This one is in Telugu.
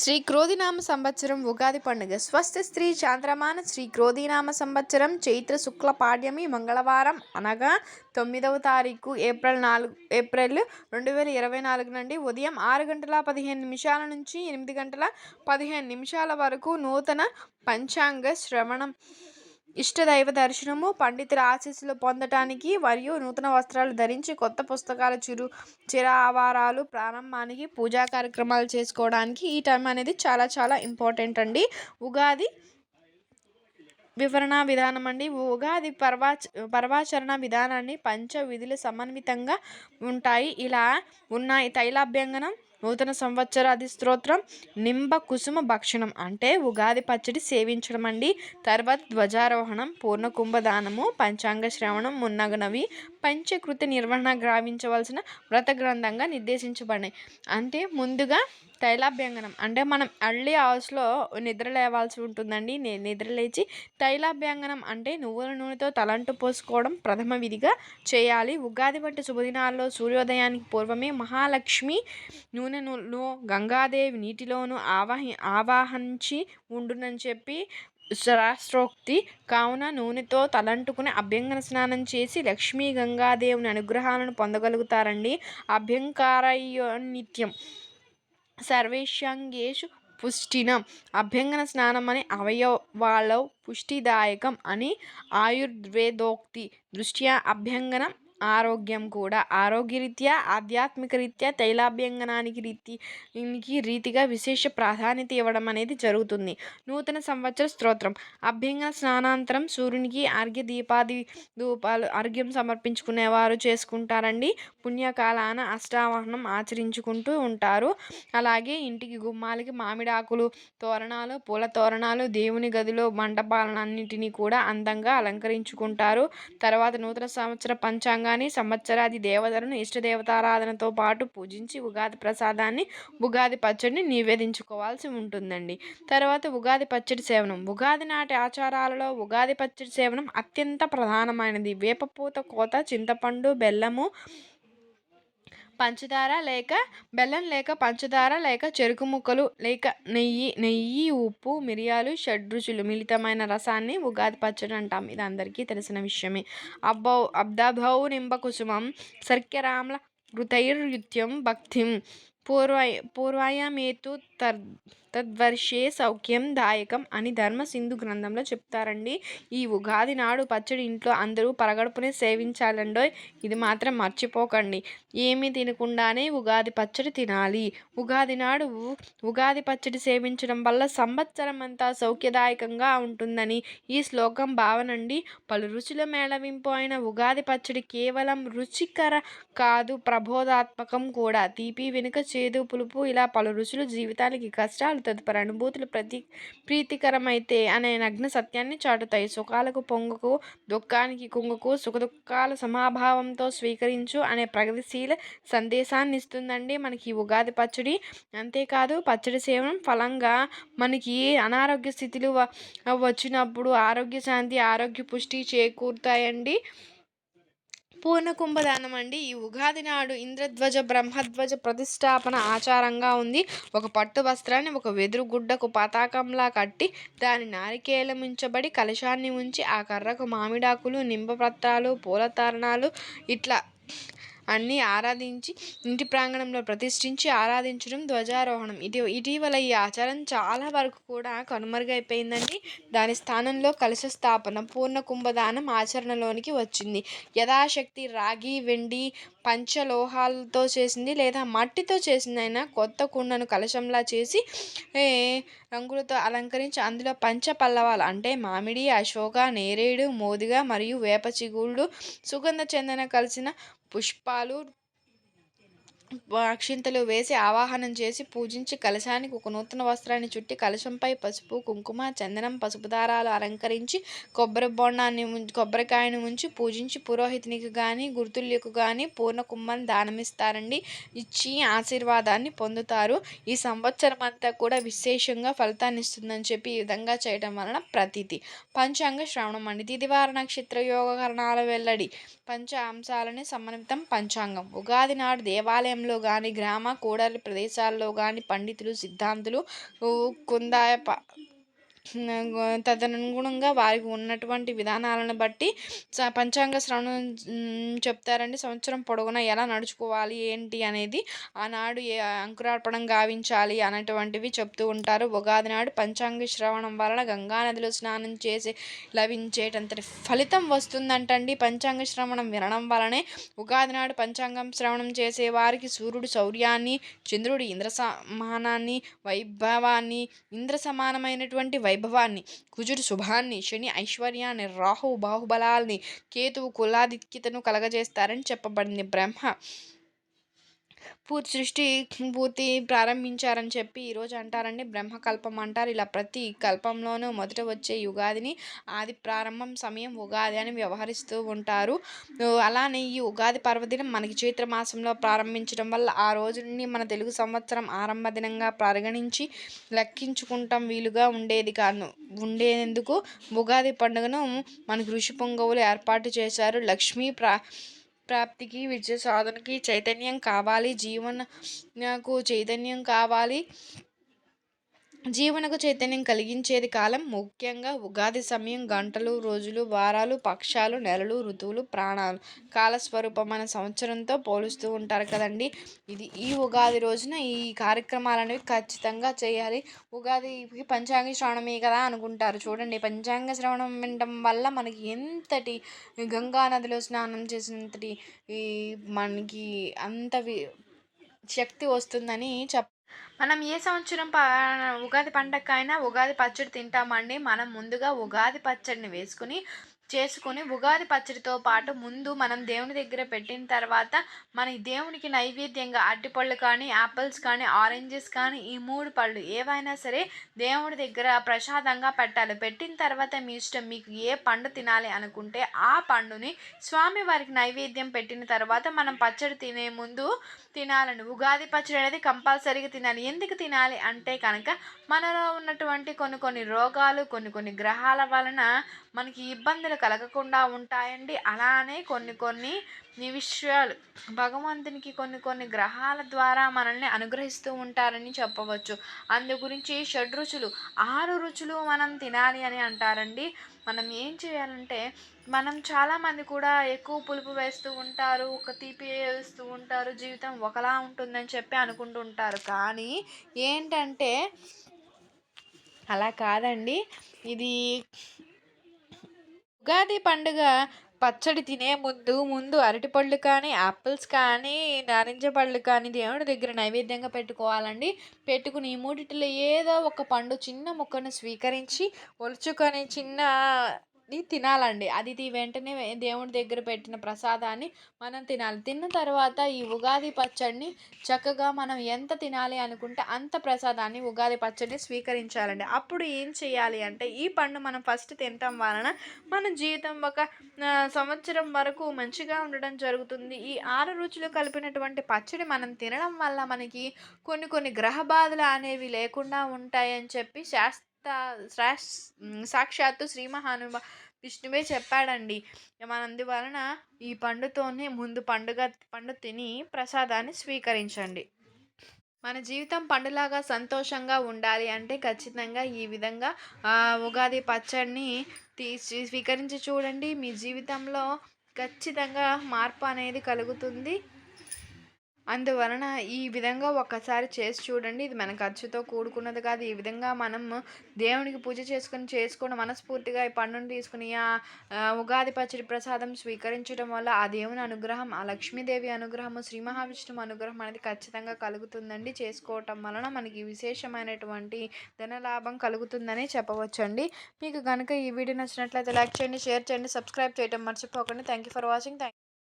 శ్రీ క్రోధినామ సంవత్సరం ఉగాది పండుగ. స్వస్థ స్త్రీ చాంద్రమాన శ్రీ క్రోధినామ సంవత్సరం చైత్ర శుక్ల పాడ్యమి మంగళవారం అనగా తొమ్మిదవ తారీఖు ఏప్రిల్ నాలుగు ఏప్రిల్ రెండు వేల ఇరవై నాలుగు నుండి ఉదయం ఆరు గంటల పదిహేను నిమిషాల నుంచి ఎనిమిది గంటల పదిహేను నిమిషాల వరకు నూతన పంచాంగ శ్రవణం ఇష్టదైవ దర్శనము పండితుల ఆశీస్సులు పొందటానికి మరియు నూతన వస్త్రాలు ధరించి కొత్త పుస్తకాల చిరు చిరావారాలు ప్రారంభానికి పూజా కార్యక్రమాలు చేసుకోవడానికి ఈ టైం అనేది చాలా చాలా ఇంపార్టెంట్ అండి. ఉగాది వివరణ విధానం అండి. ఉగాది పర్వా పర్వాచరణ విధానాన్ని పంచ విధులు సమన్వితంగా ఉంటాయి. ఇలా ఉన్నాయి తైలాభ్యంగనం నూతన సంవత్సరాది స్తోత్రం నింబ కుసుమ భక్షణం అంటే ఉగాది పచ్చడి సేవించడం అండి తర్వాత ధ్వజారోహణం పూర్ణ కుంభదానము పంచాంగ శ్రవణం మున్నగునవి పంచకృతి నిర్వహణ గ్రావించవలసిన వ్రత గ్రంథంగా నిర్దేశించబడినాయి. అంటే ముందుగా తైలాభ్యంగనం అంటే మనం అర్లీ అవర్స్లో నిద్ర లేవాల్సి ఉంటుందండి. నిద్ర లేచి తైలాభ్యంగనం అంటే నువ్వుల నూనెతో తలంటు పోసుకోవడం ప్రథమ విధిగా చేయాలి. ఉగాది వంటి శుభదినాల్లో సూర్యోదయానికి పూర్వమే మహాలక్ష్మి నూనెలో గంగాదేవి నీటిలోను ఆవాహి ఆవాహించి ఉండునని చెప్పి శాస్త్రోక్తి కావున నూనెతో తలంటుకుని అభ్యంగన స్నానం చేసి లక్ష్మీ గంగాదేవుని అనుగ్రహాలను పొందగలుగుతారండి. అభ్యంకారయోనిత్యం నిత్యం సర్వేషాంగేషు పుష్టినం. అభ్యంగన స్నానం అని అవయవాల పుష్టిదాయకం అని ఆయుర్వేదోక్తి దృష్ట్యా అభ్యంగనం ఆరోగ్యం కూడా. ఆరోగ్యరీత్యా ఆధ్యాత్మిక రీత్యా తైలాభ్యంగనానికి రీతికి రీతిగా విశేష ప్రాధాన్యత ఇవ్వడం అనేది జరుగుతుంది. నూతన సంవత్సర స్తోత్రం. అభ్యంగన స్నానాంతరం సూర్యునికి అర్ఘ్య దీపాది ధూపాలు అర్ఘ్యం సమర్పించుకునేవారు చేసుకుంటారండి. పుణ్యకాలాన అష్టావహనం ఆచరించుకుంటూ ఉంటారు. అలాగే ఇంటికి గుమ్మాలకి మామిడాకులు తోరణాలు పూల తోరణాలు దేవుని గదిలో మండపాలన్నింటినీ కూడా అందంగా అలంకరించుకుంటారు. తర్వాత నూతన సంవత్సర పంచాంగ కానీ సంవత్సరాది దేవతలను ఇష్టదేవతారాధనతో పాటు పూజించి ఉగాది ప్రసాదాన్ని ఉగాది పచ్చడిని నివేదించుకోవాల్సి ఉంటుందండి. తర్వాత ఉగాది పచ్చడి సేవనం. ఉగాది నాటి ఆచారాలలో ఉగాది పచ్చడి సేవనం అత్యంత ప్రధానమైనది. వేపపూత కోత చింతపండు బెల్లము పంచదార లేక బెల్లం లేక పంచదార లేక చెరుకు ముక్కలు లేక నెయ్యి నెయ్యి ఉప్పు మిరియాలు షడ్రుచులు మిళితమైన రసాన్ని ఉగాది పచ్చడి అంటాం. ఇది అందరికీ తెలిసిన విషయమే. అబ్బౌ అబ్దాభౌ నింబ కుసుమం సర్క్యరామ్ల ఋతైర్యుత్యం భక్తిం పూర్వ పూర్వాయమేతు తద్వర్షే సౌఖ్యం దాయకం అని ధర్మసింధు గ్రంథంలో చెప్తారండి. ఈ ఉగాది నాడు పచ్చడి ఇంట్లో అందరూ పరగడుపునే సేవించాలండో ఇది మాత్రం మర్చిపోకండి. ఏమీ తినకుండానే ఉగాది పచ్చడి తినాలి. ఉగాది నాడు ఉగాది పచ్చడి సేవించడం వల్ల సంవత్సరం అంతా సౌఖ్యదాయకంగా ఉంటుందని ఈ శ్లోకం భావనండి. పలు రుచుల మేళవింపు అయిన ఉగాది పచ్చడి కేవలం రుచికర కాదు ప్రబోధాత్మకం కూడా. తీపి వెనుక చేదు పులుపు ఇలా పలు రుచులు జీవితానికి కష్టాలు తదుపరి అనుభూతులు ప్రతి ప్రీతికరమైతే అనే నగ్న సత్యాన్ని చాటుతాయి. సుఖాలకు పొంగుకు దుఃఖానికి కుంగుకు సుఖదుఖాల సమాభావంతో స్వీకరించు అనే ప్రగతిశీల సందేశాన్ని ఇస్తుందండి మనకి ఉగాది పచ్చడి. అంతేకాదు పచ్చడి సేవనం ఫలంగా మనకి అనారోగ్య స్థితులు వచ్చినప్పుడు ఆరోగ్య శాంతి ఆరోగ్య పుష్టి చేకూరుతాయండి. పూర్ణ కుంభదానం అండి ఈ ఉగాది నాడు ఇంద్రధ్వజ బ్రహ్మధ్వజ ప్రతిష్టాపన ఆచారంగా ఉంది. ఒక పట్టు వస్త్రాన్ని ఒక వెదురు గుడ్డకు పతాకంలా కట్టి దాని నారికేలం ఉంచబడి కలశాన్ని ఉంచి ఆ కర్రకు మామిడాకులు నింబపత్రాలు పూల తరణాలు ఇట్లా అన్ని ఆరాధించి ఇంటి ప్రాంగణంలో ప్రతిష్ఠించి ఆరాధించడం ధ్వజారోహణం. ఇటీ ఇటీవల ఈ ఆచారం చాలా వరకు కూడా కనుమరుగైపోయిందండి. దాని స్థానంలో కలుష స్థాపన పూర్ణ కుంభదానం ఆచరణలోనికి వచ్చింది. యథాశక్తి రాగి వెండి పంచలోహాలతో చేసింది లేదా మట్టితో చేసిందైనా కొత్త కుండను కలశంలా చేసి రంగులతో అలంకరించి అందులో పంచ పల్లవాలు అంటే మామిడి అశోక నేరేడు మోదిగా మరియు వేప చిగుళ్ళు సుగంధ చందన కలిసిన పుష్పాలు అక్షింతలు వేసి ఆవాహనం చేసి పూజించి కలశానికి ఒక నూతన వస్త్రాన్ని చుట్టి కలశంపై పసుపు కుంకుమ చందనం పసుపు దారాలు అలంకరించి కొబ్బరి బొండాన్ని కొబ్బరికాయను ఉంచి పూజించి పురోహితునికి కానీ గుర్తులకు కానీ పూర్ణ కుమ్మని దానమిస్తారండి. ఇచ్చి ఆశీర్వాదాన్ని పొందుతారు. ఈ సంవత్సరం అంతా కూడా విశేషంగా ఫలితాన్ని ఇస్తుందని చెప్పి ఈ విధంగా చేయడం వలన ప్రతీతి. పంచాంగ శ్రవణం అండి. తిదివార నక్షత్ర యోగకరణాల వెల్లడి. పంచ అంశాలని సమన్వితం పంచాంగం. ఉగాది నాడు దేవాలయం సమాజంలో కానీ గ్రామ కూడలి ప్రదేశాల్లో కానీ పండితులు సిద్ధాంతులు కుందాయ ప తదనుగుణంగా వారికి ఉన్నటువంటి విధానాలను బట్టి స పంచాంగ శ్రవణం చెప్తారండి. సంవత్సరం పొడవునా ఎలా నడుచుకోవాలి ఏంటి అనేది ఆనాడు ఏ అంకురార్పణం గావించాలి అనేటువంటివి చెప్తూ ఉంటారు. ఉగాది నాడు పంచాంగ శ్రవణం వలన గంగా నదిలో స్నానం చేసి లభించేటంతటి ఫలితం వస్తుందంటండి. పంచాంగ శ్రవణం వినడం వలనే ఉగాది నాడు పంచాంగం శ్రవణం చేసే వారికి సూర్యుడు శౌర్యాన్ని చంద్రుడు ఇంద్ర సమానాన్ని వైభవాన్ని ఇంద్ర సమానమైనటువంటి వైభవాన్ని కుజుడు శుభాన్ని శని ఐశ్వర్యాన్ని రాహు బాహుబలాల్ని కేతువు కులాదిక్యతను కలగజేస్తారని చెప్పబడింది. బ్రహ్మ పూర్తి సృష్టి పూర్తి ప్రారంభించారని చెప్పి ఈరోజు అంటారండి. బ్రహ్మకల్పం అంటారు. ఇలా ప్రతి కల్పంలోనూ మొదట వచ్చే యుగాదిని ఆది ప్రారంభం సమయం ఉగాది అని వ్యవహరిస్తూ ఉంటారు. అలానే ఈ ఉగాది పర్వదినం మనకి చైత్ర మాసంలో ప్రారంభించడం వల్ల ఆ రోజు నుండి మన తెలుగు సంవత్సరం ఆరంభ దినంగా పరిగణించి లెక్కించుకుంటాం వీలుగా ఉండేది కాను ఉండేందుకు ఉగాది పండుగను మనకు ఋషి పొంగవులు ఏర్పాటు చేశారు. లక్ష్మీ ప్రా ప్రాప్తికి విద్య సాధనకి చైతన్యం కావాలి జీవనకు చైతన్యం కావాలి. జీవనకు చైతన్యం కలిగించేది కాలం ముఖ్యంగా ఉగాది సమయం గంటలు రోజులు వారాలు పక్షాలు నెలలు ఋతువులు ప్రాణాలు. కాలస్వరూపమైన సంవత్సరంతో పోలుస్తూ ఉంటారు కదండి. ఇది ఈ ఉగాది రోజున ఈ కార్యక్రమాలు అనేవి ఖచ్చితంగా చేయాలి. ఉగాది పంచాంగ శ్రవణమే కదా అనుకుంటారు. చూడండి పంచాంగ శ్రవణం వినడం వల్ల మనకి ఎంతటి గంగా నదిలో స్నానం చేసినంతటి ఈ మనకి అంత శక్తి వస్తుందని చెప్ మనం ఏ సంవత్సరం ఉగాది పండగకైనా ఉగాది పచ్చడి తింటామండి. మనం ముందుగా ఉగాది పచ్చడిని వేసుకుని చేసుకొని ఉగాది పచ్చడితో పాటు ముందు మనం దేవుని దగ్గర పెట్టిన తర్వాత మన దేవునికి నైవేద్యంగా అరటిపళ్ళు కానీ యాపిల్స్ కానీ ఆరెంజెస్ కానీ ఈ మూడు పళ్ళు ఏవైనా సరే దేవుడి దగ్గర ప్రసాదంగా పెట్టాలి. పెట్టిన తర్వాత మీ ఇష్టం మీకు ఏ పండు తినాలి అనుకుంటే ఆ పండుని స్వామి వారికి నైవేద్యం పెట్టిన తర్వాత మనం పచ్చడి తినే ముందు తినాలని ఉగాది పచ్చడి అనేది కంపల్సరీగా తినాలి. ఎందుకు తినాలి అంటే కనుక మనలో ఉన్నటువంటి కొన్ని కొన్ని రోగాలు కొన్ని కొన్ని గ్రహాల వలన మనకి ఇబ్బందులు కలగకుండా ఉంటాయండి. అలానే కొన్ని కొన్ని విషయాలు. భగవంతునికి కొన్ని కొన్ని గ్రహాల ద్వారా మనల్ని అనుగ్రహిస్తూ ఉంటారని చెప్పవచ్చు. అందు గురించి షడ్ రుచులు ఆరు రుచులు మనం తినాలి అని అంటారండి. మనం ఏం చేయాలంటే మనం చాలామంది కూడా ఎక్కువ పులుపు వేస్తూ ఉంటారు ఒక తీపి వేస్తూ ఉంటారు జీవితం ఒకలా ఉంటుందని చెప్పి అనుకుంటూ ఉంటారు. కానీ ఏంటంటే అలా కాదండి. ఇది ఉగాది పండుగ పచ్చడి తినే ముందు ముందు అరటిపళ్ళు కానీ యాపిల్స్ కానీ నారింజ పళ్ళు కానీ దేవుడి దగ్గర నైవేద్యంగా పెట్టుకోవాలండి. పెట్టుకుని ఈ మూడిటిలో ఏదో ఒక పండు చిన్న ముక్కను స్వీకరించి ఒలుచుకొని చిన్న తినాలండి. అది వెంటనే దేవుడి దగ్గర పెట్టిన ప్రసాదాన్ని మనం తినాలి. తిన్న తర్వాత ఈ ఉగాది పచ్చడిని చక్కగా మనం ఎంత తినాలి అనుకుంటే అంత ప్రసాదాన్ని ఉగాది పచ్చడిని స్వీకరించాలండి. అప్పుడు ఏం చేయాలి అంటే ఈ పండు మనం ఫస్ట్ తినటం వలన మన జీవితం ఒక సంవత్సరం వరకు మంచిగా ఉండడం జరుగుతుంది. ఈ ఆరు రుచులు కలిపినటువంటి పచ్చడి మనం తినడం వల్ల మనకి కొన్ని కొన్ని గ్రహ బాధలు అనేవి లేకుండా ఉంటాయని చెప్పి శాస్త్ర సాక్షాత్తు శ్రీ మహానుభ విష్ణువే చెప్పాడండి. మన అందువలన ఈ పండుతోనే ముందు పండుగ పండు తిని ప్రసాదాన్ని స్వీకరించండి. మన జీవితం పండులాగా సంతోషంగా ఉండాలి అంటే ఖచ్చితంగా ఈ విధంగా ఉగాది పచ్చడిని తీసి స్వీకరించి చూడండి. మీ జీవితంలో ఖచ్చితంగా మార్పు అనేది కలుగుతుంది. అందువలన ఈ విధంగా ఒక్కసారి చేసి చూడండి. ఇది మన ఖర్చుతో కూడుకున్నది కాదు. ఈ విధంగా మనం దేవునికి పూజ చేసుకుని చేసుకుని మనస్ఫూర్తిగా ఈ పండును తీసుకుని ఆ ఉగాది పచ్చడి ప్రసాదం స్వీకరించడం వల్ల ఆ దేవుని అనుగ్రహం ఆ లక్ష్మీదేవి అనుగ్రహము శ్రీ మహావిష్ణువు అనుగ్రహం అనేది ఖచ్చితంగా కలుగుతుందండి. చేసుకోవటం వలన మనకి విశేషమైనటువంటి ధనలాభం కలుగుతుందని చెప్పవచ్చండి. మీకు కనుక ఈ వీడియో నచ్చినట్లయితే లైక్ చేయండి షేర్ చేయండి సబ్స్క్రైబ్ చేయడం మర్చిపోకండి. Thank you for watching thank